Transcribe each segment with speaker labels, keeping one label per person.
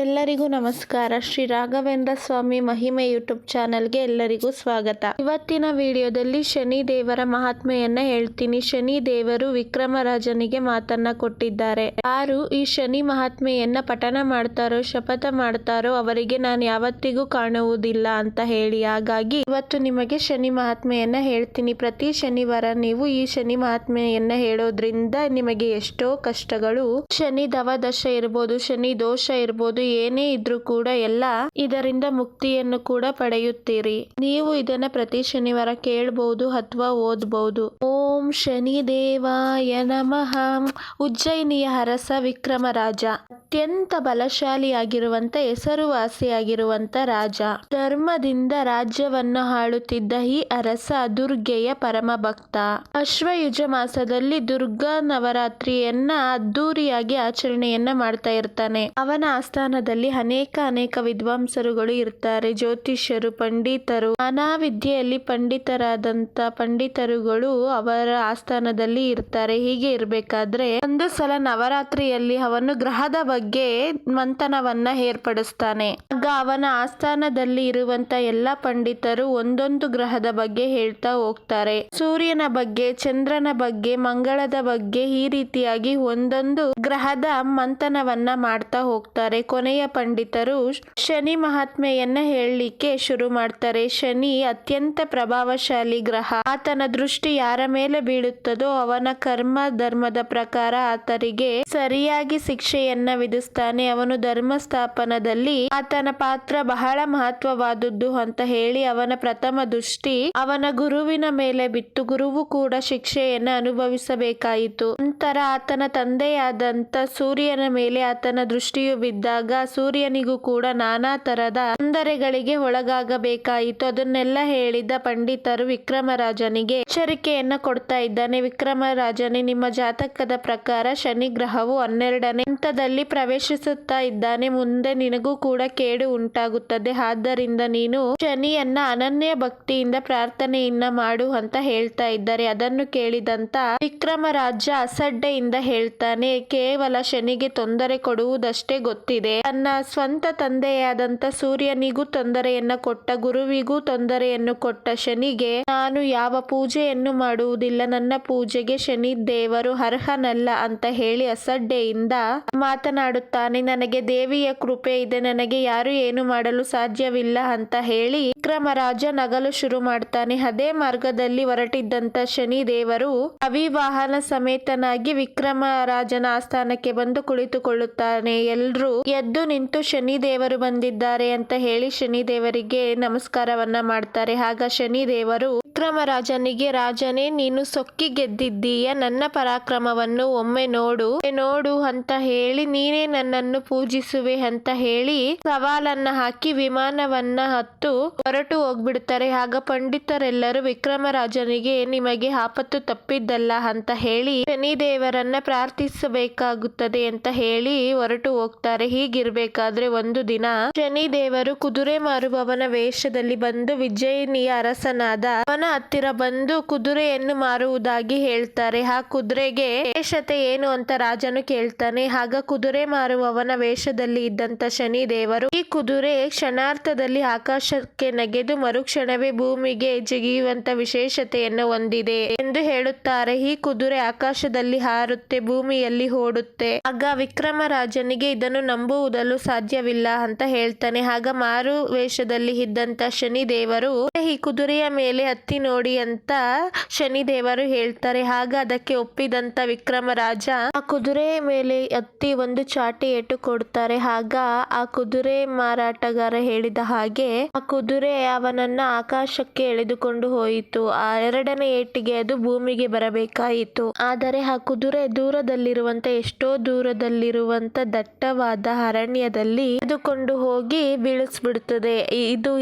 Speaker 1: ಎಲ್ಲರಿಗೂ ನಮಸ್ಕಾರ. ಶ್ರೀ ರಾಘವೇಂದ್ರ ಸ್ವಾಮಿ ಮಹಿಮೆ ಯೂಟ್ಯೂಬ್ ಚಾನೆಲ್ಗೆ ಎಲ್ಲರಿಗೂ ಸ್ವಾಗತ. ಇವತ್ತಿನ ವಿಡಿಯೋದಲ್ಲಿ ಶನಿ ದೇವರ ಮಹಾತ್ಮೆಯನ್ನ ಹೇಳ್ತೀನಿ. ಶನಿ ದೇವರು ವಿಕ್ರಮರಾಜನಿಗೆ ಮಾತನ್ನ ಕೊಟ್ಟಿದ್ದಾರೆ. ಯಾರು ಈ ಶನಿ ಮಹಾತ್ಮೆಯನ್ನ ಪಠನ ಮಾಡ್ತಾರೋ, ಶಪಥ ಮಾಡ್ತಾರೋ ಅವರಿಗೆ ನಾನು ಯಾವತ್ತಿಗೂ ಕಾಣುವುದಿಲ್ಲ ಅಂತ ಹೇಳಿ. ಹಾಗಾಗಿ ಇವತ್ತು ನಿಮಗೆ ಶನಿ ಮಹಾತ್ಮೆಯನ್ನ ಹೇಳ್ತೀನಿ. ಪ್ರತಿ ಶನಿವಾರ ನೀವು ಈ ಶನಿ ಮಹಾತ್ಮೆಯನ್ನ ಹೇಳೋದ್ರಿಂದ ನಿಮಗೆ ಎಷ್ಟೋ ಕಷ್ಟಗಳು. ಶನಿ ದಶ ಇರ್ಬೋದು, ಶನಿ ದೋಷ ಇರ್ಬೋದು ಏನೇ ಇದ್ರೂ ಕೂಡ ಎಲ್ಲ ಇದರಿಂದ ಮುಕ್ತಿಯನ್ನು ಕೂಡ ಪಡೆಯುತ್ತೀರಿ. ನೀವು ಇದನ್ನ ಪ್ರತಿ ಶನಿವಾರ ಕೇಳಬಹುದು ಅಥವಾ ಓದಬಹುದು ಓಂ ಶನಿ ದೇವಾಯ ನಮಃ. ಉಜ್ಜಯಿನಿಯ ಹರಸ ವಿಕ್ರಮರಾಜ ಅತ್ಯಂತ ಬಲಶಾಲಿಯಾಗಿರುವಂತ ಹೆಸರುವಾಸಿಯಾಗಿರುವಂತ ರಾಜ. ಧರ್ಮದಿಂದ ರಾಜ್ಯವನ್ನು ಆಳುತ್ತಿದ್ದ ಈ ಅರಸ ದುರ್ಗೆಯ ಪರಮ ಭಕ್ತ. ಅಶ್ವಯುಜ ಮಾಸದಲ್ಲಿ ದುರ್ಗಾ ನವರಾತ್ರಿಯನ್ನ ಅದ್ದೂರಿಯಾಗಿ ಆಚರಣೆಯನ್ನ ಮಾಡ್ತಾ ಇರ್ತಾನೆ. ಅವನ ಆಸ್ಥಾನದಲ್ಲಿ ಅನೇಕ ಅನೇಕ ವಿದ್ವಾಂಸರುಗಳು ಇರ್ತಾರೆ. ಜ್ಯೋತಿಷ್ಯರು, ಪಂಡಿತರು ನಾನಾ ವಿದ್ಯೆಯಲ್ಲಿ ಪಂಡಿತರಾದಂತ ಪಂಡಿತರುಗಳು ಅವರ ಆಸ್ಥಾನದಲ್ಲಿ ಇರ್ತಾರೆ. ಹೀಗೆ ಇರ್ಬೇಕಾದ್ರೆ ಒಂದು ಸಲ ನವರಾತ್ರಿಯಲ್ಲಿ ಅವನು ಗ್ರಹದ ಬಗ್ಗೆ ಮಂಥನವನ್ನ ಏರ್ಪಡಿಸ್ತಾನೆ. ಆಗ ಅವನ ಆಸ್ಥಾನದಲ್ಲಿ ಇರುವಂತ ಎಲ್ಲ ಪಂಡಿತರು ಒಂದೊಂದು ಗ್ರಹದ ಬಗ್ಗೆ ಹೇಳ್ತಾ ಹೋಗ್ತಾರೆ. ಸೂರ್ಯನ ಬಗ್ಗೆ, ಚಂದ್ರನ ಬಗ್ಗೆ, ಮಂಗಳದ ಬಗ್ಗೆ ಈ ರೀತಿಯಾಗಿ ಒಂದೊಂದು ಗ್ರಹದ ಮಂಥನವನ್ನ ಮಾಡ್ತಾ ಹೋಗ್ತಾರೆ. ಕೊನೆಯ ಪಂಡಿತರು ಶನಿ ಮಹಾತ್ಮೆಯನ್ನ ಹೇಳಲಿಕ್ಕೆ ಶುರು ಮಾಡ್ತಾರೆ. ಶನಿ ಅತ್ಯಂತ ಪ್ರಭಾವಶಾಲಿ ಗ್ರಹ. ಆತನ ದೃಷ್ಟಿ ಯಾರ ಮೇಲೆ ಬೀಳುತ್ತದೋ ಅವನ ಕರ್ಮ ಧರ್ಮದ ಪ್ರಕಾರ ಆತರಿಗೆ ಸರಿಯಾಗಿ ಶಿಕ್ಷೆಯನ್ನ ವಿಧಿಸ್ತಾನೆ. ಅವನು ಧರ್ಮ ಸ್ಥಾಪನದಲ್ಲಿ ಆತನ ಪಾತ್ರ ಬಹಳ ಮಹತ್ವವಾದದ್ದು ಅಂತ ಹೇಳಿ ಅವನ ಪ್ರಥಮ ದೃಷ್ಟಿ ಅವನ ಗುರುವಿನ ಮೇಲೆ ಬಿತ್ತು. ಗುರುವು ಕೂಡ ಶಿಕ್ಷೆಯನ್ನ ಅನುಭವಿಸಬೇಕಾಯಿತು. ನಂತರ ಆತನ ತಂದೆಯಾದಂತ ಸೂರ್ಯನ ಮೇಲೆ ಆತನ ದೃಷ್ಟಿಯು ಬಿದ್ದಾಗ ಸೂರ್ಯನಿಗೂ ಕೂಡ ನಾನಾ ತರದ ತೊಂದರೆಗಳಿಗೆ ಒಳಗಾಗಬೇಕಾಯಿತು. ಅದನ್ನೆಲ್ಲ ಹೇಳಿದ ಪಂಡಿತರು ವಿಕ್ರಮರಾಜನಿಗೆ ಎಚ್ಚರಿಕೆಯನ್ನ ಕೊಡ್ತಾ ಇದ್ದಾನೆ. ವಿಕ್ರಮರಾಜನೇ, ನಿಮ್ಮ ಜಾತಕದ ಪ್ರಕಾರ ಶನಿ ಗ್ರಹವು ಹನ್ನೆರಡನೇ ಹಂತದಲ್ಲಿ ಪ್ರವೇಶಿಸುತ್ತಾ ಇದ್ದಾನೆ. ಮುಂದೆ ನಿನಗೂ ಕೂಡ ಕೇಡು ಉಂಟಾಗುತ್ತದೆ. ಆದ್ದರಿಂದ ನೀನು ಶನಿಯನ್ನ ಅನನ್ಯ ಭಕ್ತಿಯಿಂದ ಪ್ರಾರ್ಥನೆಯನ್ನ ಮಾಡು ಅಂತ ಹೇಳ್ತಾ ಇದ್ದಾರೆ. ಅದನ್ನು ಕೇಳಿದಂತ ವಿಕ್ರಮರಾಜ ಅಸಡ್ಡೆಯಿಂದ ಹೇಳ್ತಾನೆ, ಕೇವಲ ಶನಿಗೆ ತೊಂದರೆ ಕೊಡುವುದಷ್ಟೇ ಗೊತ್ತಿದೆ. ತನ್ನ ಸ್ವಂತ ತಂದೆಯಾದಂತ ಸೂರ್ಯನಿಗೂ ತೊಂದರೆಯನ್ನು ಕೊಟ್ಟ, ಗುರುವಿಗೂ ತೊಂದರೆಯನ್ನು ಕೊಟ್ಟ ಶನಿಗೆ, ನಾನು ಯಾವ ಪೂಜೆಯನ್ನು ಮಾಡುವುದಿಲ್ಲ, ನನ್ನ ಪೂಜೆಗೆ ಶನಿ ದೇವರು ಅರ್ಹನಲ್ಲ ಅಂತ ಹೇಳಿ ಅಸಡ್ಡೆಯಿಂದ ಮಾತನಾಡುತ್ತಾನೆ. ನನಗೆ ದೇವಿಯ ಕೃಪೆ ಇದೆ, ನನಗೆ ಯಾರು ಏನು ಮಾಡಲು ಸಾಧ್ಯವಿಲ್ಲ ಅಂತ ಹೇಳಿ ವಿಕ್ರಮರಾಜ ನಗಲು ಶುರು ಮಾಡ್ತಾನೆ. ಅದೇ ಮಾರ್ಗದಲ್ಲಿ ಹೊರಟಿದ್ದಂತ ಶನಿ ದೇವರು ಅವಿವಾಹನ ಸಮೇತನಾಗಿ ವಿಕ್ರಮರಾಜನ ಆಸ್ಥಾನಕ್ಕೆ ಬಂದು ಕುಳಿತುಕೊಳ್ಳುತ್ತಾನೆ. ಎಲ್ಲರೂ ಎದ್ದು ನಿಂತು ಶನಿ ದೇವರು ಬಂದಿದ್ದಾರೆ ಅಂತ ಹೇಳಿ ಶನಿ ದೇವರಿಗೆ ನಮಸ್ಕಾರವನ್ನ ಮಾಡ್ತಾರೆ. ಆಗ ಶನಿ ದೇವರು ವಿಕ್ರಮರಾಜನಿಗೆ ರಾಜನೇ, ನೀನು ಸೊಕ್ಕಿ ಗೆದ್ದಿದ್ದೀಯ? ನನ್ನ ಪರಾಕ್ರಮವನ್ನು ಒಮ್ಮೆ ನೋಡು ನೋಡು ಅಂತ ಹೇಳಿ, ನೀನೇ ನನ್ನನ್ನು ಪೂಜಿಸುವೆ ಅಂತ ಹೇಳಿ ಸವಾಲನ್ನ ಹಾಕಿ ವಿಮಾನವನ್ನ ಹತ್ತು ಹೊರಟು ಹೋಗ್ಬಿಡ್ತಾರೆ. ಆಗ ಪಂಡಿತರೆಲ್ಲರೂ ವಿಕ್ರಮರಾಜನಿಗೆ ನಿಮಗೆ ಆಪತ್ತು ತಪ್ಪಿದ್ದಲ್ಲ ಅಂತ ಹೇಳಿ ಶನಿ ದೇವರನ್ನ ಪ್ರಾರ್ಥಿಸಬೇಕಾಗುತ್ತದೆ ಅಂತ ಹೇಳಿ ಹೊರಟು ಹೋಗ್ತಾರೆ. ಹೀಗಿರ್ಬೇಕಾದ್ರೆ ಒಂದು ದಿನ ಶನಿ ದೇವರು ಕುದುರೆ ಮಾರುವವನ ವೇಷದಲ್ಲಿ ಬಂದು ವಿಜಯನೀಯ ಅರಸನಾದ ಅವನ ಹತ್ತಿರ ಬಂದು ಕುದುರೆಯನ್ನು ಮಾರುವುದಾಗಿ ಹೇಳ್ತಾರೆ. ಆ ಕುದುರೆಗೆ ವಿಶೇಷತೆ ಏನು ಅಂತ ರಾಜನು ಕೇಳ್ತಾನೆ. ಆಗ ಕುದುರೆ ಮಾರುವವನ ವೇಷದಲ್ಲಿ ಇದ್ದಂತ ಶನಿ ದೇವರು ಈ ಕುದುರೆ ಕ್ಷಣಾರ್ಥದಲ್ಲಿ ಆಕಾಶಕ್ಕೆ ನೆಗೆದು ಮರುಕ್ಷಣವೇ ಭೂಮಿಗೆ ಜಿಗಿಯುವಂತ ವಿಶೇಷತೆಯನ್ನು ಹೊಂದಿದೆ ಎಂದು ಹೇಳುತ್ತಾರೆ. ಈ ಕುದುರೆ ಆಕಾಶದಲ್ಲಿ ಹಾರುತ್ತೆ, ಭೂಮಿಯಲ್ಲಿ ಓಡುತ್ತೆ. ಆಗ ವಿಕ್ರಮ ರಾಜನಿಗೆ ಇದನ್ನು ನಂಬುವುದಲು ಸಾಧ್ಯವಿಲ್ಲ ಅಂತ ಹೇಳ್ತಾನೆ. ಆಗ ಮಾರು ವೇಷದಲ್ಲಿ ಇದ್ದಂತ ಶನಿ ದೇವರು ಈ ಕುದುರೆಯ ಮೇಲೆ ಹತ್ತಿ ನೋಡಿ ಅಂತ ಶನಿ ದೇವರು ಹೇಳ್ತಾರೆ. ಹಾಗ ಅದಕ್ಕೆ ಒಪ್ಪಿದಂತ ವಿಕ್ರಮರಾಜ ಆ ಕುದುರೆ ಮೇಲೆ ಹತ್ತಿ ಒಂದು ಚಾಟಿ ಏಟು ಕೊಡ್ತಾರೆ. ಹಾಗ ಆ ಕುದುರೆ ಮಾರಾಟಗಾರ ಹೇಳಿದ ಹಾಗೆ ಆ ಕುದುರೆ ಅವನನ್ನ ಆಕಾಶಕ್ಕೆ ಎಳೆದುಕೊಂಡು ಹೋಯಿತು. ಆ ಎರಡನೇ ಏಟಿಗೆ ಅದು ಭೂಮಿಗೆ ಬರಬೇಕಾಯಿತು. ಆದರೆ ಆ ಕುದುರೆ ದೂರದಲ್ಲಿರುವಂತ, ಎಷ್ಟೋ ದೂರದಲ್ಲಿರುವಂತ ದಟ್ಟವಾದ ಅರಣ್ಯದಲ್ಲಿ ಎದುಕೊಂಡು ಹೋಗಿ ಬೀಳಿಸ್ಬಿಡುತ್ತದೆ ಇದು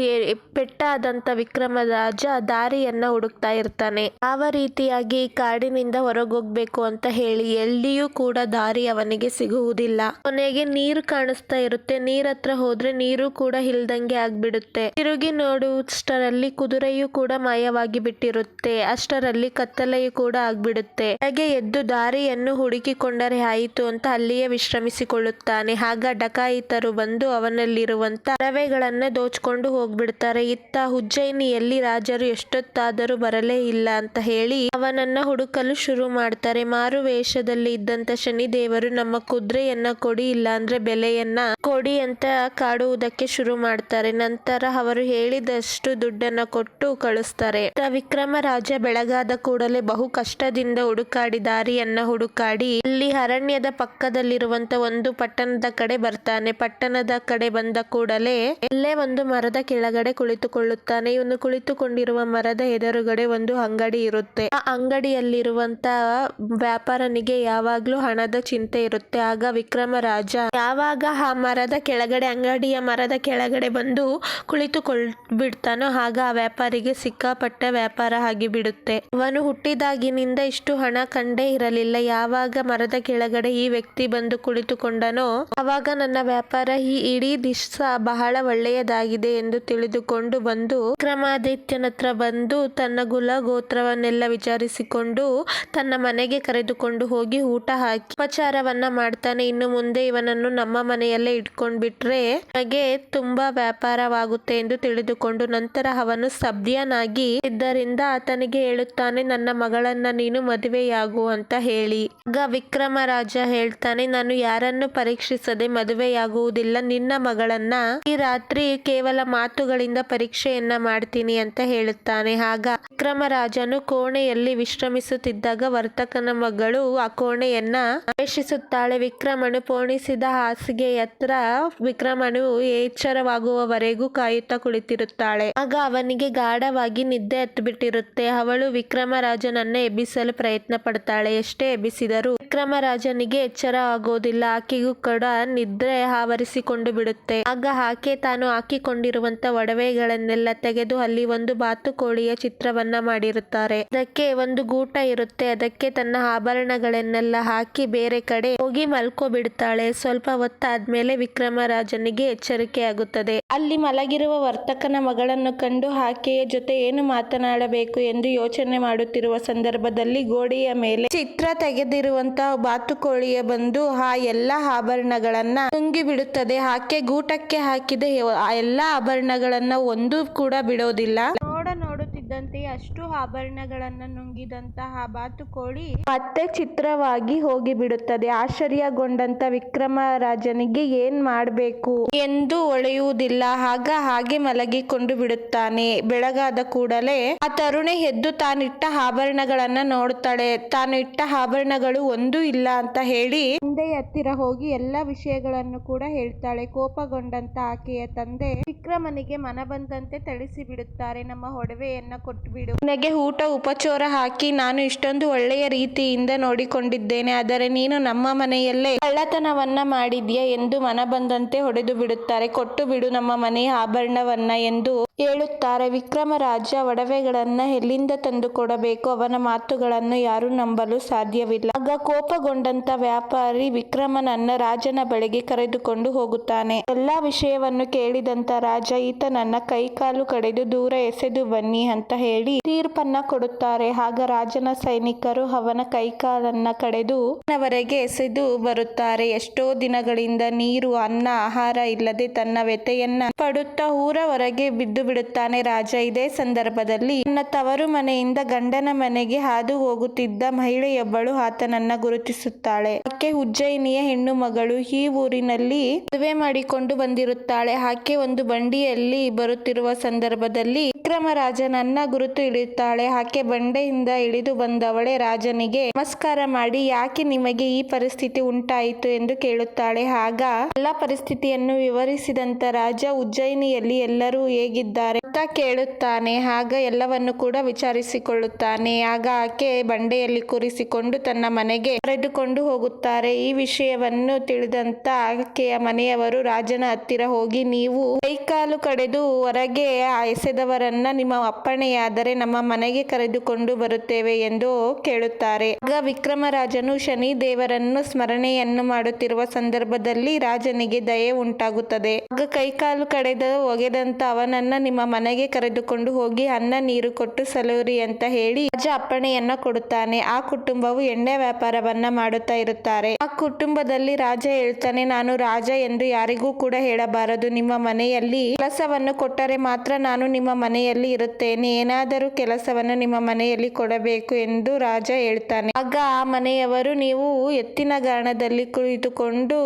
Speaker 1: ಪೆಟ್ಟಾದಂತ ವಿಕ್ರಮರಾಜ ದಾರಿ ದಾರಿಯನ್ನ ಹುಡುಕ್ತಾ ಇರ್ತಾನೆ. ಯಾವ ರೀತಿಯಾಗಿ ಕಾಡಿನಿಂದ ಹೊರಗೋಗ್ಬೇಕು ಅಂತ ಹೇಳಿ ಎಲ್ಲಿಯೂ ಕೂಡ ದಾರಿ ಅವನಿಗೆ ಸಿಗುವುದಿಲ್ಲ. ಕೊನೆಗೆ ನೀರು ಕಾಣಿಸ್ತಾ ಇರುತ್ತೆ. ನೀರ್ ಹತ್ರ ಹೋದ್ರೆ ನೀರು ಕೂಡ ಇಲ್ದಂಗೆ ಆಗ್ಬಿಡುತ್ತೆ. ತಿರುಗಿ ನೋಡುವಷ್ಟರಲ್ಲಿ ಕುದುರೆಯು ಕೂಡ ಮಾಯವಾಗಿ ಬಿಟ್ಟಿರುತ್ತೆ. ಅಷ್ಟರಲ್ಲಿ ಕತ್ತಲೆಯು ಕೂಡ ಆಗ್ಬಿಡುತ್ತೆ. ಹಾಗೆ ಎದ್ದು ದಾರಿಯನ್ನು ಹುಡುಕಿಕೊಂಡರೆ ಆಯಿತು ಅಂತ ಅಲ್ಲಿಯೇ ವಿಶ್ರಮಿಸಿಕೊಳ್ಳುತ್ತಾನೆ. ಆಗ ಡಕಾಯಿತರು ಬಂದು ಅವನಲ್ಲಿರುವಂತ ರವೆಗಳನ್ನ ದೋಚ್ಕೊಂಡು ಹೋಗ್ಬಿಡ್ತಾರೆ. ಇತ್ತ ಉಜ್ಜಯಿನಿಯಲ್ಲಿ ರಾಜರು ಎಷ್ಟೊತ್ತಾದರೂ ಬರಲೇ ಇಲ್ಲ ಅಂತ ಹೇಳಿ ಅವನನ್ನ ಹುಡುಕಲು ಶುರು ಮಾಡ್ತಾರೆ. ಮಾರು ವೇಷದಲ್ಲಿ ಇದ್ದಂತ ಶನಿದೇವರು ನಮ್ಮ ಕುದುರೆಯನ್ನ ಕೊಡಿ ಇಲ್ಲ ಅಂದ್ರೆ ಬೆಲೆಯನ್ನ ಕೊಡಿ ಅಂತ ಕಾಡುವುದಕ್ಕೆ ಶುರು ಮಾಡ್ತಾರೆ. ನಂತರ ಅವರು ಹೇಳಿದಷ್ಟು ದುಡ್ಡನ್ನ ಕೊಟ್ಟು ಕಳಿಸ್ತಾರೆ. ವಿಕ್ರಮ ರಾಜ ಬೆಳಗಾದ ಕೂಡಲೇ ಬಹು ಕಷ್ಟದಿಂದ ಹುಡುಕಾಡಿ ದಾರಿಯನ್ನ ಹುಡುಕಾಡಿ ಇಲ್ಲಿ ಅರಣ್ಯದ ಪಕ್ಕದಲ್ಲಿರುವಂತ ಒಂದು ಪಟ್ಟಣದ ಕಡೆ ಬರ್ತಾನೆ. ಪಟ್ಟಣದ ಕಡೆ ಬಂದ ಕೂಡಲೇ ಇಲ್ಲೇ ಒಂದು ಮರದ ಕೆಳಗಡೆ ಕುಳಿತುಕೊಳ್ಳುತ್ತಾನೆ. ಇವನು ಕುಳಿತುಕೊಂಡಿರುವ ಮರದ ಎದುರುಗಡೆ ಒಂದು ಅಂಗಡಿ ಇರುತ್ತೆ. ಆ ಅಂಗಡಿಯಲ್ಲಿರುವಂತ ವ್ಯಾಪಾರನಿಗೆ ಯಾವಾಗ್ಲೂ ಹಣದ ಚಿಂತೆ ಇರುತ್ತೆ. ಆಗ ವಿಕ್ರಮ ರಾಜ ಯಾವಾಗ ಆ ಮರದ ಕೆಳಗಡೆ, ಅಂಗಡಿಯ ಮರದ ಕೆಳಗಡೆ ಬಂದು ಕುಳಿತುಕೊಳ್ ಬಿಡ್ತಾನೋ ಆಗ ಆ ವ್ಯಾಪಾರಿಗೆ ಸಿಕ್ಕಾಪಟ್ಟೆ ವ್ಯಾಪಾರ ಆಗಿ ಬಿಡುತ್ತೆ ಅವನು ಹುಟ್ಟಿದಾಗಿನಿಂದ ಇಷ್ಟು ಹಣ ಕಂಡೇ ಇರಲಿಲ್ಲ. ಯಾವಾಗ ಮರದ ಕೆಳಗಡೆ ಈ ವ್ಯಕ್ತಿ ಬಂದು ಕುಳಿತುಕೊಂಡನೋ ಅವಾಗ ನನ್ನ ವ್ಯಾಪಾರ ಈ ಇಡೀ ದಿಶಾ ಬಹಳ ಒಳ್ಳೆಯದಾಗಿದೆ ಎಂದು ತಿಳಿದುಕೊಂಡು ಬಂದು ವಿಕ್ರಮಾದಿತ್ಯನ ಹತ್ರ ಬಂದು ತನ್ನ ಗುಲ ಗೋತ್ರವನ್ನೆಲ್ಲ ವಿಚಾರಿಸಿಕೊಂಡು ತನ್ನ ಮನೆಗೆ ಕರೆದುಕೊಂಡು ಹೋಗಿ ಊಟ ಹಾಕಿ ಉಪಚಾರವನ್ನ ಮಾಡ್ತಾನೆ. ಇನ್ನು ಮುಂದೆ ಇವನನ್ನು ನಮ್ಮ ಮನೆಯಲ್ಲೇ ಇಟ್ಕೊಂಡ್ಬಿಟ್ರೆ ನಮಗೆ ತುಂಬಾ ವ್ಯಾಪಾರವಾಗುತ್ತೆ ಎಂದು ತಿಳಿದುಕೊಂಡು ನಂತರ ಅವನು ಸಭ್ಯನಾಗಿ ಇದ್ದರಿಂದ ಆತನಿಗೆ ಹೇಳುತ್ತಾನೆ, ನನ್ನ ಮಗಳನ್ನ ನೀನು ಮದುವೆಯಾಗು ಅಂತ ಹೇಳಿ. ಆಗ ವಿಕ್ರಮರಾಜ ಹೇಳ್ತಾನೆ, ನಾನು ಯಾರನ್ನು ಪರೀಕ್ಷಿಸದೆ ಮದುವೆಯಾಗುವುದಿಲ್ಲ, ನಿನ್ನ ಮಗಳನ್ನ ಈ ರಾತ್ರಿ ಕೇವಲ ಮಾತುಗಳಿಂದ ಪರೀಕ್ಷೆಯನ್ನ ಮಾಡ್ತೀನಿ ಅಂತ ಹೇಳುತ್ತಾನೆ. ಆಗ ವಿಕ್ರಮರಾಜನು ಕೋಣೆಯಲ್ಲಿ ವಿಶ್ರಮಿಸುತ್ತಿದ್ದಾಗ ವರ್ತಕನ ಮಗಳು ಆ ಕೋಣೆಯನ್ನ ಪ್ರವೇಶಿಸುತ್ತಾಳೆ. ವಿಕ್ರಮನು ಪೋಣಿಸಿದ ಹಾಸಿಗೆ ಹತ್ರ ವಿಕ್ರಮನು ಎಚ್ಚರವಾಗುವವರೆಗೂ ಕಾಯುತ್ತಾ ಕುಳಿತಿರುತ್ತಾಳೆ. ಆಗ ಅವನಿಗೆ ಗಾಢವಾಗಿ ನಿದ್ದೆ ಹತ್ತುಬಿಟ್ಟಿರುತ್ತೆ ಅವಳು ವಿಕ್ರಮರಾಜನನ್ನ ಎಬ್ಬಿಸಲು ಪ್ರಯತ್ನ ಪಡ್ತಾಳೆ. ಎಷ್ಟೇ ಎಬ್ಬಿಸಿದರೂ ವಿಕ್ರಮರಾಜನಿಗೆ ಎಚ್ಚರ ಆಗೋದಿಲ್ಲ. ಆಕೆಗೂ ಕೂಡ ನಿದ್ರೆ ಆವರಿಸಿಕೊಂಡು ಬಿಡುತ್ತೆ. ಆಗ ಆಕೆ ತಾನು ಹಾಕಿಕೊಂಡಿರುವಂತ ಒಡವೆಗಳನ್ನೆಲ್ಲ ತೆಗೆದು ಅಲ್ಲಿ ಒಂದು ಬಾತುಕೋಳಿಯ ಚಿತ್ರವನ್ನ ಮಾಡಿರುತ್ತಾರೆ. ಅದಕ್ಕೆ ಒಂದು ಗೂಟ ಇರುತ್ತೆ. ಅದಕ್ಕೆ ತನ್ನ ಆಭರಣಗಳನ್ನೆಲ್ಲ ಹಾಕಿ ಬೇರೆ ಕಡೆ ಹೋಗಿ ಮಲ್ಕೋ ಬಿಡ್ತಾಳೆ. ಸ್ವಲ್ಪ ಹೊತ್ತಾದ್ಮೇಲೆ ವಿಕ್ರಮರಾಜನಿಗೆ ಎಚ್ಚರಿಕೆ ಆಗುತ್ತದೆ. ಅಲ್ಲಿ ಮಲಗಿರುವ ವರ್ತಕನ ಮಗಳನ್ನು ಕಂಡು ಆಕೆಯ ಜೊತೆ ಏನು ಮಾತನಾಡಬೇಕು ಎಂದು ಯೋಚನೆ ಮಾಡುತ್ತಿರುವ ಸಂದರ್ಭದಲ್ಲಿ ಗೋಡೆಯ ಮೇಲೆ ಚಿತ್ರ ತೆಗೆದಿರುವಂತಹ ಬಾತುಕೋಳಿಯ ಬಂದು ಆ ಎಲ್ಲಾ ಆಭರಣಗಳನ್ನ ತುಂಗಿ ಬಿಡುತ್ತದೆ. ಆಕೆ ಗೂಟಕ್ಕೆ ಹಾಕಿದ ಎಲ್ಲ ಆಭರಣಗಳನ್ನ ಒಂದು ಕೂಡ ಬಿಡೋದಿಲ್ಲ. ಆಭರಣಗಳನ್ನ ನುಂಗಿದಂತಹ ಬಾತುಕೋಳಿ ಮತ್ತೆ ಚಿತ್ರವಾಗಿ ಹೋಗಿ ಬಿಡುತ್ತದೆ ಆಶ್ಚರ್ಯಗೊಂಡಂತ ವಿಕ್ರಮರಾಜನಿಗೆ ಏನ್ ಮಾಡಬೇಕು? ಎಂದು ಒಳೆಯುವುದಿಲ್ಲ. ಆಗ ಹಾಗೆ ಮಲಗಿಕೊಂಡು ಬಿಡುತ್ತಾನೆ. ಬೆಳಗಾದ ಕೂಡಲೇ ಆ ತರುಣಿ ಎದ್ದು ತಾನಿಟ್ಟ ಆಭರಣಗಳನ್ನ ನೋಡುತ್ತಾಳೆ ತಾನು ಇಟ್ಟ ಆಭರಣಗಳು ಒಂದೂ ಇಲ್ಲ ಅಂತ ಹೇಳಿ ಹಿಂದೆ ಹತ್ತಿರ ಹೋಗಿ ಎಲ್ಲ ವಿಷಯಗಳನ್ನು ಕೂಡ ಹೇಳ್ತಾಳೆ. ಕೋಪಗೊಂಡಂತ ಆಕೆಯ ತಂದೆ ವಿಕ್ರಮನಿಗೆ ಮನ ಬಂದಂತೆ ತಳಿಸಿ ಬಿಡುತ್ತಾರೆ ನಮ್ಮ ಒಡವೆಯನ್ನ ಕೊಟ್ಟು ಬಿಡು ನಿನಗೆ ಊಟ ಉಪಚಾರ ಹಾಕಿ ನಾನು ಇಷ್ಟೊಂದು ಒಳ್ಳೆಯ ರೀತಿಯಿಂದ ನೋಡಿಕೊಂಡಿದ್ದೇನೆ, ಆದರೆ ನೀನು ನಮ್ಮ ಮನೆಯಲ್ಲೇ ಕಳ್ಳತನವನ್ನ ಮಾಡಿದ್ಯಾ ಎಂದು ಮನ ಬಂದಂತೆ ಹೊಡೆದು ಬಿಡುತ್ತಾರೆ. ಕೊಟ್ಟು ಬಿಡು ನಮ್ಮ ಮನೆಯ ಆಭರಣವನ್ನ ಎಂದು ಹೇಳುತ್ತಾರೆ. ವಿಕ್ರಮರಾಜ ಒಡವೆಗಳನ್ನ ಎಲ್ಲಿಂದ ತಂದು ಕೊಡಬೇಕು? ಅವನ ಮಾತುಗಳನ್ನು ಯಾರು ನಂಬಲು ಸಾಧ್ಯವಿಲ್ಲ. ಆಗ ಕೋಪಗೊಂಡಂತ ವ್ಯಾಪಾರಿ ವಿಕ್ರಮನನ್ನ ರಾಜನ ಬಳಿಗೆ ಕರೆದುಕೊಂಡು ಹೋಗುತ್ತಾನೆ. ಎಲ್ಲಾ ವಿಷಯವನ್ನು ಕೇಳಿದಂತ ರಾಜ ಈತನನ್ನ ಕೈಕಾಲು ಕಡೆದು ದೂರ ಎಸೆದು ಬನ್ನಿ ಅಂತ ಹೇಳಿ ತೀರ್ಪನ್ನ ಕೊಡುತ್ತಾರೆ. ಆಗ ರಾಜನ ಸೈನಿಕರು ಅವನ ಕೈಕಾಲನ್ನ ಕಡೆದು ಅವರೆಗೆ ಎಸೆದು ಬರುತ್ತಾರೆ. ಎಷ್ಟೋ ದಿನಗಳಿಂದ ನೀರು, ಅನ್ನ, ಆಹಾರ ಇಲ್ಲದೆ ತನ್ನ ವ್ಯತೆಯನ್ನ ಪಡುತ್ತಾ ಊರ ಹೊರಗೆ ಬಿದ್ದು ಬಿಡುತ್ತಾನೆ ರಾಜ. ಇದೇ ಸಂದರ್ಭದಲ್ಲಿ ತನ್ನ ತವರು ಮನೆಯಿಂದ ಗಂಡನ ಮನೆಗೆ ಹಾದು ಹೋಗುತ್ತಿದ್ದ ಮಹಿಳೆಯೊಬ್ಬಳು ಆತನನ್ನ ಗುರುತಿಸುತ್ತಾಳೆ. ಆಕೆ ಉಜ್ಜಯಿನಿಯ ಹೆಣ್ಣು ಮಗಳು. ಈ ಊರಿನಲ್ಲಿ ಮದುವೆ ಮಾಡಿಕೊಂಡು ಬಂದಿರುತ್ತಾಳೆ. ಆಕೆ ಒಂದು ಬಂಡಿಯಲ್ಲಿ ಬರುತ್ತಿರುವ ಸಂದರ್ಭದಲ್ಲಿ ವಿಕ್ರಮರಾಜನನ್ನ ಗುರುತು ಇಳಿಯುತ್ತಾಳೆ ಆಕೆ ಬಂಡೆಯಿಂದ ಇಳಿದು ಬಂದವಳೆ. ರಾಜನಿಗೆ ನಮಸ್ಕಾರ ಮಾಡಿ, ಯಾಕೆ ನಿಮಗೆ ಈ ಪರಿಸ್ಥಿತಿ ಉಂಟಾಯಿತು ಎಂದು ಕೇಳುತ್ತಾಳೆ. ಆಗ ಎಲ್ಲ ಪರಿಸ್ಥಿತಿಯನ್ನು ವಿವರಿಸಿದಂತ ರಾಜ ಉಜ್ಜಯಿನಿಯಲ್ಲಿ ಎಲ್ಲರೂ ಹೇಗಿದ್ದಾರೆ ಅಂತ ಕೇಳುತ್ತಾನೆ. ಆಗ ಎಲ್ಲವನ್ನು ಕೂಡ ವಿಚಾರಿಸಿಕೊಳ್ಳುತ್ತಾನೆ. ಆಗ ಆಕೆ ಬಂಡೆಯಲ್ಲಿ ಕೂರಿಸಿಕೊಂಡು ತನ್ನ ಮನೆಗೆ ಕರೆದುಕೊಂಡು ಹೋಗುತ್ತಾರೆ. ಈ ವಿಷಯವನ್ನು ತಿಳಿದಂತ ಆಕೆಯ ಮನೆಯವರು ರಾಜನ ಹತ್ತಿರ ಹೋಗಿ, ನೀವು ಕೈಕಾಲು ಕಡೆದು ಹೊರಗೆ ಎಸೆದವರನ್ನ ನಿಮ್ಮ ಅಪ್ಪಣೆಯಾದರೆ ನಮ್ಮ ಮನೆಗೆ ಕರೆದುಕೊಂಡು ಬರುತ್ತೇವೆ ಎಂದು ಕೇಳುತ್ತಾರೆ. ಆಗ ವಿಕ್ರಮರಾಜನು ಶನಿ ದೇವರನ್ನು ಸ್ಮರಣೆಯನ್ನು ಮಾಡುತ್ತಿರುವ ಸಂದರ್ಭದಲ್ಲಿ ರಾಜನಿಗೆ ದಯೆ ಉಂಟಾಗುತ್ತದೆ. ಆಗ ಕೈಕಾಲು ಕಡೆದ ಒಗೆದಂತ ಅವನನ್ನ ನಿಮ್ಮ ಮನೆಗೆ ಕರೆದುಕೊಂಡು ಹೋಗಿ ಅನ್ನ ನೀರು ಕೊಟ್ಟು ಸಲೂರಿ ಅಂತ ಹೇಳಿ ರಾಜ ಅಪ್ಪಣೆಯನ್ನ ಕೊಡುತ್ತಾನೆ. ಆ ಕುಟುಂಬವು ಎಣ್ಣೆ ವ್ಯಾಪಾರವನ್ನ ಮಾಡುತ್ತಾ ಇರುತ್ತಾರೆ. ಆ ಕುಟುಂಬದಲ್ಲಿ ರಾಜ ಹೇಳ್ತಾನೆ, ನಾನು ರಾಜ ಎಂದು ಯಾರಿಗೂ ಕೂಡ ಹೇಳಬಾರದು. ನಿಮ್ಮ ಮನೆಯಲ್ಲಿ ಕೆಲಸವನ್ನು ಕೊಟ್ಟರೆ ಮಾತ್ರ ನಾನು ನಿಮ್ಮ ಮನೆಯಲ್ಲಿ ಇರುತ್ತೇನೆ ಏನಾದರೂ ಕೆಲಸವನ್ನು ನಿಮ್ಮ ಮನೆಯಲ್ಲಿ ಕೊಡಬೇಕು ಎಂದು ರಾಜ ಹೇಳ್ತಾನೆ. ಆಗ ಆ ಮನೆಯವರು ನೀವು ಎತ್ತಿನ ಗಾಣದಲ್ಲಿ ಕುಳಿತುಕೊಂಡು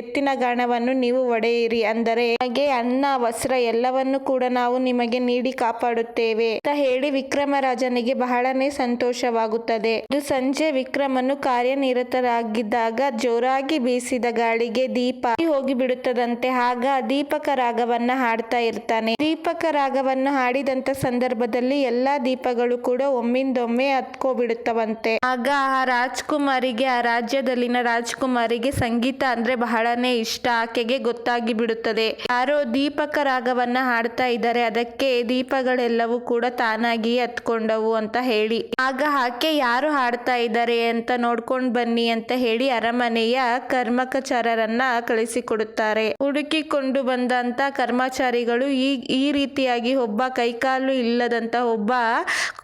Speaker 1: ಎತ್ತಿನ ಗಾಣವನ್ನು ನೀವು ಒಡೆಯಿರಿ. ಅಂದರೆ ನಿಮಗೆ ಅನ್ನ, ವಸ್ತ್ರ ಎಲ್ಲವನ್ನು ಕೂಡ ನಾವು ನಿಮಗೆ ನೀಡಿ ಕಾಪಾಡುತ್ತೇವೆ ಅಂತ ಹೇಳಿ ವಿಕ್ರಮರಾಜನಿಗೆ ಬಹಳನೇ ಸಂತೋಷವಾಗುತ್ತದೆ. ಇದು ಸಂಜೆ ವಿಕ್ರಮನು ಕಾರ್ಯನಿರತರಾಗಿದ್ದಾಗ ಜೋರಾಗಿ ಬೀಸಿದ ಗಾಳಿಗೆ ದೀಪ ಹೋಗಿ ಬಿಡುತ್ತದಂತೆ ಆಗ ದೀಪಕ ರಾಗವನ್ನ ಹಾಡ್ತಾ ಇರ್ತಾನೆ. ದೀಪಕ ರಾಗವನ್ನು ಹಾಡಿದಂತ ಸಂದರ್ಭದಲ್ಲಿ ಎಲ್ಲಾ ದೀಪಗಳು ಕೂಡ ಒಮ್ಮಿಂದೊಮ್ಮೆ ಹತ್ಕೋಬಿಡುತ್ತವಂತೆ. ಆಗ ಆ ರಾಜ್ಕುಮಾರಿಗೆ, ಆ ರಾಜ್ಯದಲ್ಲಿನ ರಾಜ್ಕುಮಾರಿಗೆ ಸಂಗೀತ ಅಂದ್ರೆ ಬಹಳನೇ ಇಷ್ಟ. ಆಕೆಗೆ ಗೊತ್ತಾಗಿ ಬಿಡುತ್ತದೆ ಯಾರೋ ದೀಪಕ ರಾಗವನ್ನ ಹಾಡ್ತಾ ಇದ್ದಾರೆ. ಅದಕ್ಕೆ ದೀಪಗಳೆಲ್ಲವೂ ಕೂಡ ತಾನಾಗಿ ಹತ್ಕೊಂಡವು ಅಂತ ಹೇಳಿ. ಆಗ ಆಕೆ ಯಾರು ಹಾಡ್ತಾ ಇದ್ದಾರೆ ಅಂತ ನೋಡ್ಕೊಂಡ್ ಬನ್ನಿ ಅಂತ ಹೇಳಿ ಅರಮನೆಯ ಕರ್ಮಕಚಾರರನ್ನ ಕಳಿಸಿಕೊಡುತ್ತಾರೆ. ಹುಡುಕಿಕೊಂಡು ಬಂದಂತ ಕರ್ಮಚಾರಿಗಳು ಈ ಈ ರೀತಿಯಾಗಿ ಒಬ್ಬ ಕೈಕಾಲು ಇಲ್ಲದಂತ ಒಬ್ಬ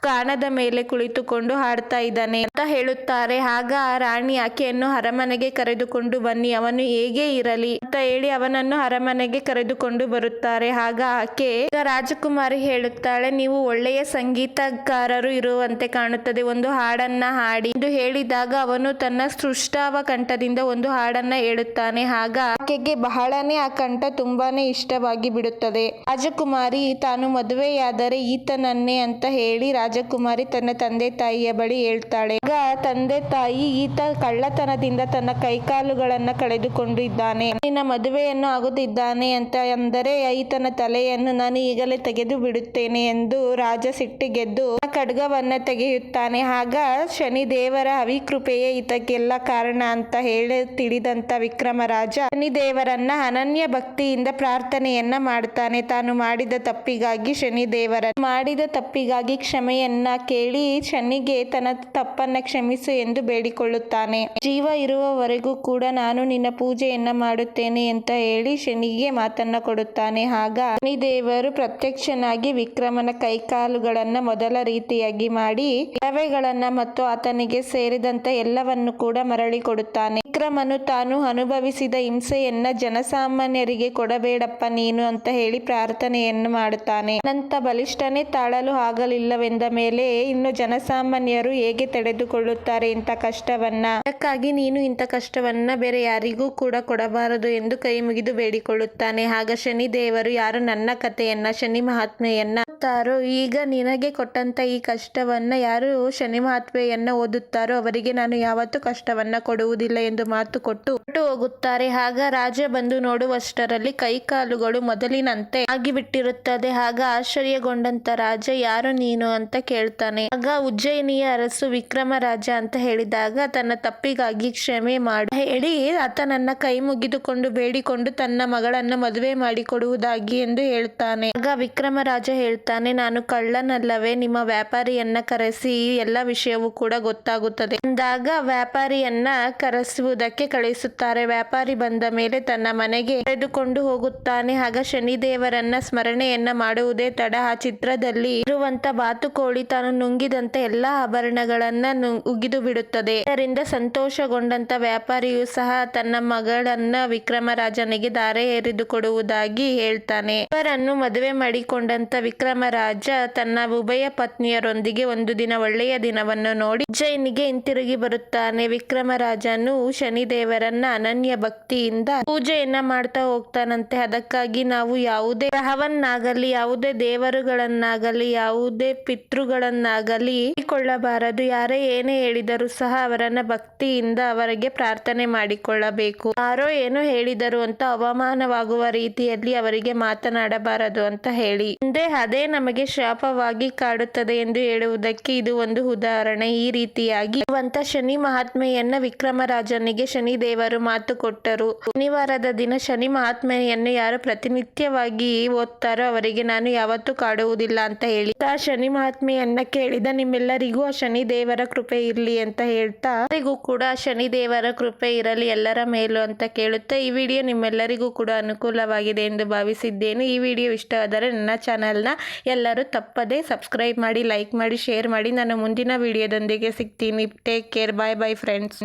Speaker 1: ಕಾಣದ ಮೇಲೆ ಕುಳಿತುಕೊಂಡು ಹಾಡ್ತಾ ಇದ್ದಾನೆ ಅಂತ ಹೇಳುತ್ತಾರೆ. ಆಗ ರಾಣಿ ಆಕೆಯನ್ನು ಅರಮನೆಗೆ ಕರೆದುಕೊಂಡು ಬನ್ನಿ, ಅವನು ಹೇಗೆ ಇರಲಿ ಅಂತ ಹೇಳಿ ಅವನನ್ನು ಅರಮನೆಗೆ ಕರೆದುಕೊಂಡು ಬರುತ್ತಾರೆ. ಆಗ ಆಕೆ ರಾಜಕುಮಾರಿ ಹೇಳುತ್ತಾಳೆ, ನೀವು ಒಳ್ಳೆಯ ಸಂಗೀತಗಾರರು ಇರುವಂತೆ ಕಾಣುತ್ತದೆ, ಒಂದು ಹಾಡನ್ನ ಹಾಡಿ ಎಂದು ಹೇಳಿದಾಗ ಅವನು ತನ್ನ ಸೃಷ್ಟಾವ ಕಂಠದಿಂದ ಒಂದು ಹಾಡನ್ನ ಹೇಳುತ್ತಾನೆ. ಆಗ ಆಕೆಗೆ ಬಹಳನೇ ಆ ಕಂಠ ತುಂಬಾನೇ ಇಷ್ಟವಾಗಿ ಬಿಡುತ್ತದೆ. ರಾಜಕುಮಾರಿ ತಾನು ಮದುವೆಯಾದರೆ ಈತನನ್ನೇ ಅಂತ ಹೇಳಿ ರಾಜಕುಮಾರಿ ತನ್ನ ತಂದೆ ತಾಯಿಯ ಬಳಿ ಹೇಳ್ತಾಳೆ. ಆಗ ತಂದೆ ತಾಯಿ ಈತ ಕಳ್ಳತನದಿಂದ ತನ್ನ ಕೈಕಾಲುಗಳನ್ನ ಕಳೆದುಕೊಂಡಿದ್ದಾನೆ. ನಿನ್ನ ಮದುವೆಯನ್ನು ಆಗುತ್ತಿದ್ದಾನೆ ಅಂತ ಅಂದರೆ ಈತನ ತಲೆಯನ್ನು ನಾನು ಈಗಲೇ ತೆಗೆದು ಬಿಡುತ್ತೇನೆ ಎಂದು ರಾಜ ಸಿಟ್ಟಿಗೆದ್ದು ಖಡ್ಗವನ್ನ ತೆಗೆಯುತ್ತಾನೆ. ಆಗ ಶನಿ ದೇವರ ಅವಿಕೃಪೆಯೇ ಈತಕ್ಕೆಲ್ಲ ಕಾರಣ ಅಂತ ಹೇಳಿ ತಿಳಿದಂತ ವಿಕ್ರಮರಾಜ ಶನಿ ದೇವರನ್ನ ಅನನ್ಯ ಭಕ್ತಿಯಿಂದ ಪ್ರಾರ್ಥನೆಯನ್ನ ಮಾಡ್ತಾನೆ. ತಾನು ಮಾಡಿದ ತಪ್ಪಿಗಾಗಿ ಶನಿ ದೇವರ ಮಾಡಿದ ತಪ್ಪಿಗಾಗಿ ಕ್ಷಮೆಯನ್ನ ಕೇಳಿ ಶನಿಗೆ ತನ್ನ ತಪ್ಪನ್ನ ಕ್ಷಮಿಸು ಎಂದು ಬೇಡಿಕೊಳ್ಳುತ್ತಾನೆ. ಜೀವ ಇರುವವರೆಗೂ ಕೂಡ ನಾನು ನಿನ್ನ ಪೂಜೆಯನ್ನ ಮಾಡುತ್ತೇನೆ ಅಂತ ಹೇಳಿ ಶನಿಗೆ ಮಾತನ್ನ ಕೊಡುತ್ತಾನೆ. ಆಗ ಶನಿದೇವರು ಪ್ರತ್ಯಕ್ಷನಾಗಿ ವಿಕ್ರಮನ ಕೈಕಾಲುಗಳನ್ನ ಮೊದಲ ರೀತಿಯಾಗಿ ಮಾಡಿ ಕಳವೆಗಳನ್ನ ಮತ್ತು ಆತನಿಗೆ ಸೇರಿದಂತ ಎಲ್ಲವನ್ನು ಕೂಡ ಮರಳಿ ಕೊಡುತ್ತಾನೆ. ವಿಕ್ರಮನು ತಾನು ಅನುಭವಿಸಿದ ಹಿಂಸೆಯನ್ನ ಜನಸಾಮಾನ್ಯರಿಗೆ ಕೊಡಬೇಡಪ್ಪ ನೀನು ಅಂತ ಹೇಳಿ ಪ್ರಾರ್ಥನೆಯನ್ನು ಮಾಡುತ್ತಾನೆ. ನಂತ ಬಲಿಷ್ಠನೇ ತಾಳಲು ಆಗಲಿಲ್ಲವೆಂದ ಮೇಲೆ ಇನ್ನು ಜನಸಾಮಾನ್ಯರು ಹೇಗೆ ತಡೆದುಕೊಳ್ಳುತ್ತಾರೆ ಇಂಥ ಕಷ್ಟವನ್ನ? ಅದಕ್ಕಾಗಿ ನೀನು ಇಂಥ ಕಷ್ಟವನ್ನ ಬೇರೆ ಯಾರಿಗೂ ಕೂಡ ಕೊಡಬಾರದು ಎಂದು ಕೈ ಮುಗಿದು ಬೇಡಿಕೊಳ್ಳುತ್ತಾನೆ. ಆಗ ಶನಿ ದೇವರು ಯಾರು ನನ್ನ ಕಥೆಯನ್ನ, ಶನಿ ಮಹಾತ್ಮೆಯನ್ನ ಓದುತ್ತಾರೋ, ಈಗ ನಿನಗೆ ಕೊಟ್ಟಂತ ಈ ಕಷ್ಟವನ್ನ ಯಾರು ಶನಿ ಮಹಾತ್ಮೆಯನ್ನ ಓದುತ್ತಾರೋ, ಅವರಿಗೆ ನಾನು ಯಾವತ್ತೂ ಕಷ್ಟವನ್ನ ಕೊಡುವುದಿಲ್ಲ ಎಂದು ಮಾತು ಕೊಟ್ಟು ಹೊರಟು ಹೋಗುತ್ತಾರೆ. ಆಗ ರಾಜ ಬಂದು ನೋಡುವಷ್ಟರಲ್ಲಿ ಕೈಕಾಲುಗಳು ಮೊದಲಿನಂತೆ ಆಗಿಬಿಟ್ಟಿರುತ್ತದೆ. ಆಗ ಆಶ್ಚರ್ಯಗೊಂಡಂತ ರಾಜ, ಯಾರು ನೀನು? ಅಂತ ಕೇಳ್ತಾನೆ. ಆಗ ಉಜ್ಜಯಿನಿಯ ಅರಸು ವಿಕ್ರಮ ರಾಜ ಅಂತ ಹೇಳಿದಾಗ ತನ್ನ ತಪ್ಪಿಗಾಗಿ ಕ್ಷಮೆ ಮಾಡಿ. ಹೇಳಿ ಆತನನ್ನ ಕೈ ಮುಗಿದುಕೊಂಡು ಬೇಡಿಕೊಂಡು ತನ್ನ ಮಗಳನ್ನ ಮದುವೆ ಮಾಡಿಕೊಡುವುದಾಗಿ ಎಂದು ಹೇಳ್ತಾನೆ. ಆಗ ವಿಕ್ರಮ ರಾಜ ಹೇಳ್ತಾನೆ, ನಾನು ಕಳ್ಳನಲ್ಲವೇ, ನಿಮ್ಮ ವ್ಯಾಪಾರಿಯನ್ನ ಕರೆಸಿ ಎಲ್ಲ ವಿಷಯವೂ ಕೂಡ ಗೊತ್ತಾಗುತ್ತದೆ. ಅಂದಾಗ ವ್ಯಾಪಾರಿಯನ್ನ ಕರೆಸುವುದಕ್ಕೆ ಕಳಿಸುತ್ತಾರೆ. ವ್ಯಾಪಾರಿ ಬಂದ ಮೇಲೆ ತನ್ನ ಮನೆಗೆ ಕರೆದುಕೊಂಡು ಹೋಗುತ್ತಾನೆ. ಆಗ ಶನಿದೇವರನ್ನ ಸ್ಮರಣೆಯನ್ನ ಮಾಡುವುದೇ ತಡ, ಆ ಚಿತ್ರದಲ್ಲಿ ಇರುವಂತ ಬಾತುಕೋಳಿ ತಾನು ನುಂಗಿದಂತೆ ಎಲ್ಲಾ ಆಭರಣಗಳನ್ನ ಉಗಿದು ಬಿಡುತ್ತದೆ. ಇದರಿಂದ ಸಂತೋಷಗೊಂಡಂತ ವ್ಯಾಪಾರಿಯು ಸಹ ತನ್ನ ಮಗಳನ್ನ ವಿಕ್ರಮರಾಜನಿಗೆ ದಾರೆ ಎರೆದು ಕೊಡುವುದಾಗಿ ಹೇಳ್ತಾನೆ. ಇವರನ್ನು ಮದುವೆ ಮಾಡಿಕೊಂಡಂತ ವಿಕ್ರಮ ವಿಕ್ರಮರಾಜ ತನ್ನ ಉಭಯ ಪತ್ನಿಯರೊಂದಿಗೆ ಒಂದು ದಿನ ಒಳ್ಳೆಯ ದಿನವನ್ನು ನೋಡಿ ಜೈನಿಗೆ ಹಿಂತಿರುಗಿ ಬರುತ್ತಾನೆ. ವಿಕ್ರಮರಾಜನು ಶನಿದೇವರನ್ನ ಅನನ್ಯ ಭಕ್ತಿಯಿಂದ ಪೂಜೆಯನ್ನ ಮಾಡ್ತಾ ಹೋಗ್ತಾನಂತೆ. ಅದಕ್ಕಾಗಿ ನಾವು ಯಾವುದೇ ಗ್ರಹವನ್ನಾಗಲಿ, ಯಾವುದೇ ದೇವರುಗಳನ್ನಾಗಲಿ, ಯಾವುದೇ ಪಿತೃಗಳನ್ನಾಗಲಿ ಕೊಳ್ಳಬಾರದು ಯಾರೇ ಏನೇ ಹೇಳಿದರೂ ಸಹ ಅವರನ್ನ ಭಕ್ತಿಯಿಂದ ಅವರಿಗೆ ಪ್ರಾರ್ಥನೆ ಮಾಡಿಕೊಳ್ಳಬೇಕು. ಯಾರೋ ಏನು ಹೇಳಿದರು ಅಂತ ಅವಮಾನವಾಗುವ ರೀತಿಯಲ್ಲಿ ಅವರಿಗೆ ಮಾತನಾಡಬಾರದು ಅಂತ ಹೇಳಿ. ಮುಂದೆ ಅದೇ ನಮಗೆ ಶಾಪವಾಗಿ ಕಾಡುತ್ತದೆ ಎಂದು ಹೇಳುವುದಕ್ಕೆ ಇದು ಒಂದು ಉದಾಹರಣೆ. ಈ ರೀತಿಯಾಗಿ ಅಂತ ಶನಿ ಮಹಾತ್ಮೆಯನ್ನ ವಿಕ್ರಮರಾಜನಿಗೆ ಶನಿ ದೇವರು ಮಾತು ಕೊಟ್ಟರು. ಶನಿವಾರದ ದಿನ ಶನಿ ಮಹಾತ್ಮೆಯನ್ನು ಯಾರು ಪ್ರತಿನಿತ್ಯವಾಗಿ ಓದ್ತಾರೋ ಅವರಿಗೆ ನಾನು ಯಾವತ್ತೂ ಕಾಡುವುದಿಲ್ಲ ಅಂತ ಹೇಳಿ ಆ ಶನಿ ಮಹಾತ್ಮೆಯನ್ನ ಕೇಳಿದ ನಿಮ್ಮೆಲ್ಲರಿಗೂ ಆ ಶನಿ ದೇವರ ಕೃಪೆ ಇರಲಿ ಅಂತ ಹೇಳ್ತಾ ಎಲ್ಲರಿಗೂ ಕೂಡ ಶನಿ ದೇವರ ಕೃಪೆ ಇರಲಿ, ಎಲ್ಲರ ಮೇಲೂ ಅಂತ ಕೇಳುತ್ತಾ ಈ ವಿಡಿಯೋ ನಿಮ್ಮೆಲ್ಲರಿಗೂ ಕೂಡ ಅನುಕೂಲವಾಗಿದೆ ಎಂದು ಭಾವಿಸಿದ್ದೇನೆ. ಈ ವಿಡಿಯೋ ಇಷ್ಟವಾದರೆ ನನ್ನ ಚಾನಲ್ನ ಎಲ್ಲರೂ ತಪ್ಪದೆ ಸಬ್ಸ್ಕ್ರೈಬ್ ಮಾಡಿ, ಲೈಕ್ ಮಾಡಿ, ಶೇರ್ ಮಾಡಿ. ನಾನು ಮುಂದಿನ ವಿಡಿಯೋದೊಂದಿಗೆ ಸಿಗ್ತೀನಿ. Take care bye bye friends